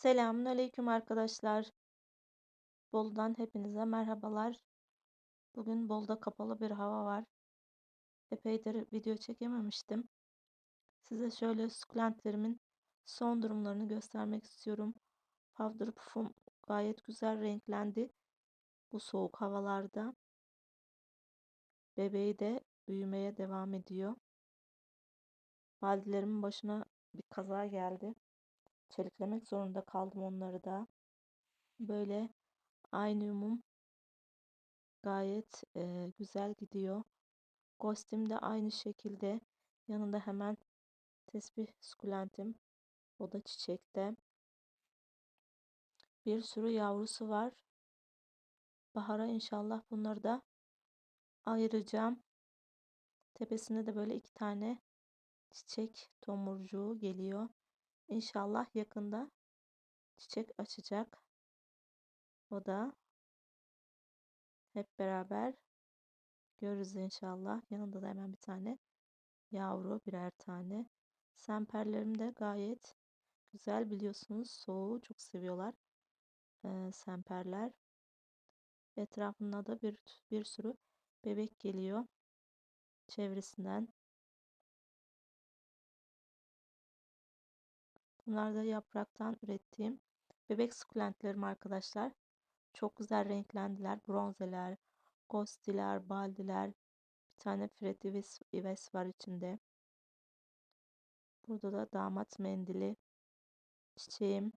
Selamünaleyküm arkadaşlar. Bolu'dan hepinize merhabalar. Bugün Bolu'da kapalı bir hava var. Epeydir video çekememiştim. Size şöyle sukulentlerimin son durumlarını göstermek istiyorum. Powder puff'um gayet güzel renklendi. Bu soğuk havalarda. Bebeği de büyümeye devam ediyor. Valdilerimin başına bir kaza geldi. Çeliklemek zorunda kaldım onları da. Böyle aynı gayet e, güzel gidiyor. Ghostim de aynı şekilde. Yanında hemen tesbih sukulentim. O da çiçekte. Bir sürü yavrusu var. Bahara inşallah bunları da ayıracağım. Tepesinde de böyle iki tane çiçek tomurcuğu geliyor. İnşallah yakında çiçek açacak. O da hep beraber görürüz inşallah. Yanında da hemen bir tane yavru birer tane. Semperlerim de gayet güzel biliyorsunuz. Soğuğu çok seviyorlar. Ee, semperler. Etrafında da bir, bir sürü bebek geliyor. Çevresinden. Bunlar da yapraktan ürettiğim bebek sukulentlerim arkadaşlar. Çok güzel renklendiler. Bronzeler, ghostiler, baldiler. Bir tane Fred Ives var içinde. Burada da damat mendili. Çiçeğim.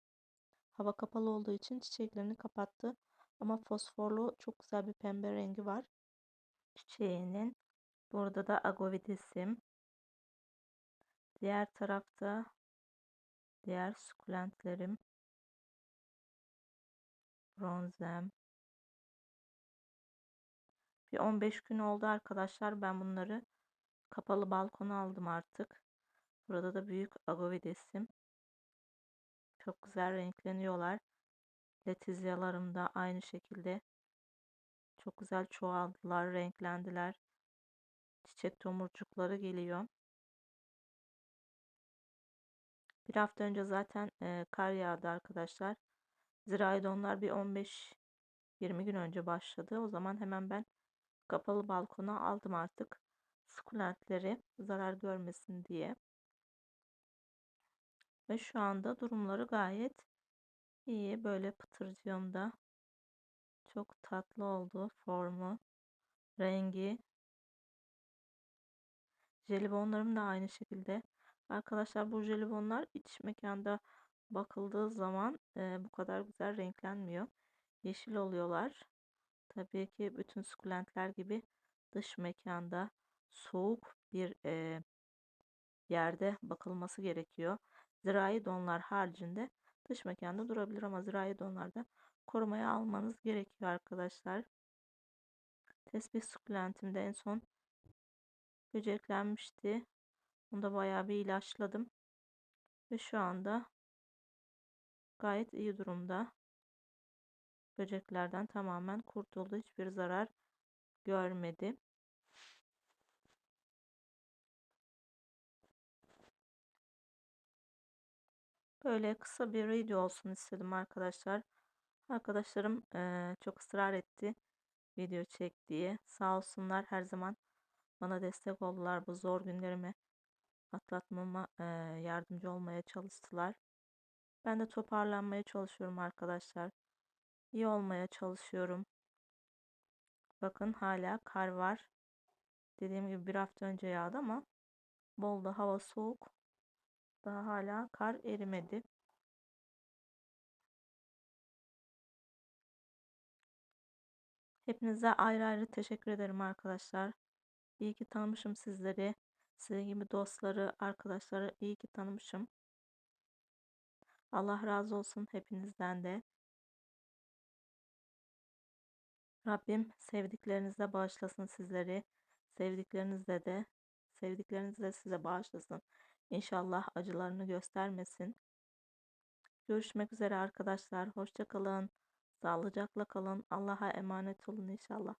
Hava kapalı olduğu için çiçeklerini kapattı. Ama fosforlu çok güzel bir pembe rengi var. Çiçeğinin. Burada da agovidesim. Diğer tarafta diğer sukulentlerim bronzem. Bir 15 gün oldu arkadaşlar. Ben bunları kapalı balkona aldım artık. Burada da büyük agovidesim. Çok güzel renkleniyorlar. Letizyalarım da aynı şekilde. Çok güzel çoğaldılar, renklendiler. Çiçek tomurcukları geliyor. Bir hafta önce zaten e, kar yağdı arkadaşlar. Zirai donlar bir 15-20 gün önce başladı. O zaman hemen ben kapalı balkona aldım artık. Sukulentleri zarar görmesin diye. Ve şu anda durumları gayet iyi. Böyle pıtırcığımda çok tatlı oldu formu, rengi. Jelibonlarım da aynı şekilde. Arkadaşlar bu jelibonlar iç mekanda bakıldığı zaman e, bu kadar güzel renklenmiyor. Yeşil oluyorlar. Tabii ki bütün sukulentler gibi dış mekanda soğuk bir e, yerde bakılması gerekiyor. Zirai donlar haricinde dış mekanda durabilir ama zirai donlarda korumaya almanız gerekiyor arkadaşlar. Tesbih sukulentimde en son böceklenmişti. Onu da bayağı bir ilaçladım. Ve şu anda gayet iyi durumda. Böceklerden tamamen kurtuldu. Hiçbir zarar görmedi. Böyle kısa bir video olsun istedim arkadaşlar. Arkadaşlarım e, çok ısrar etti video çek diye. Sağ olsunlar her zaman bana destek oldular. Bu zor günlerimi atlatmama e, yardımcı olmaya çalıştılar. Ben de toparlanmaya çalışıyorum arkadaşlar. İyi olmaya çalışıyorum. Bakın hala kar var. Dediğim gibi bir hafta önce yağdı ama Bolda hava soğuk. Daha hala kar erimedi. Hepinize ayrı ayrı teşekkür ederim arkadaşlar. İyi ki tanımışım sizleri. Sizin gibi dostları, arkadaşları iyi ki tanımışım. Allah razı olsun hepinizden de. Rabbim sevdiklerinizle bağışlasın sizleri. Sevdiklerinizle de, sevdiklerinizle size bağışlasın. İnşallah acılarını göstermesin. Görüşmek üzere arkadaşlar. Hoşçakalın. Sağlıcakla kalın. Allah'a emanet olun inşallah.